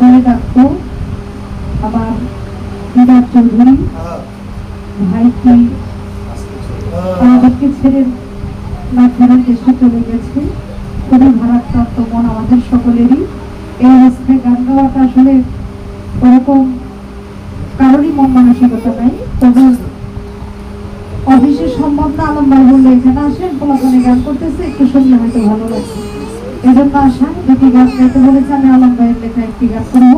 বলে ডাকতো আমার দিদার চৌধুরী ভাইকে আমাদেরকে ছেড়ে না ফেরার দেশে চলে গেছে। খুবই ভারাক্রান্ত মন আমাদের সকলেরই। এই অবস্থায় গান গাওয়াটা আসলে ওরকম কারোরই মন মানসিকতা নাই। তবে অফিসের সম্ভব না আলম ভাই বললে এখানে আসেন, পোলাপানে গান করতেছে, একটু শুনলে হয়তো ভালো লাগছে এই জন্য আসা দুটি গান গাইতে বলেছে, আমি আলম ভাইয়ের লেখা একটি গান করব।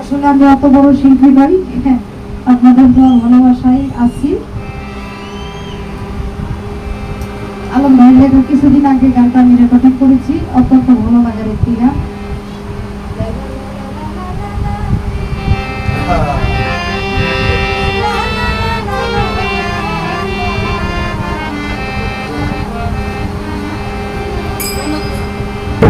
আসলে আমি অত বড় শিল্পী নই হ্যাঁ আপনাদের ভালোবাসায় আছি। আলম ভাই লেখা কিছুদিন আগে গানটা আমি রেকর্ডিং করেছি, অত্যন্ত ভালো লাগার একটি গান।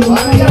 我们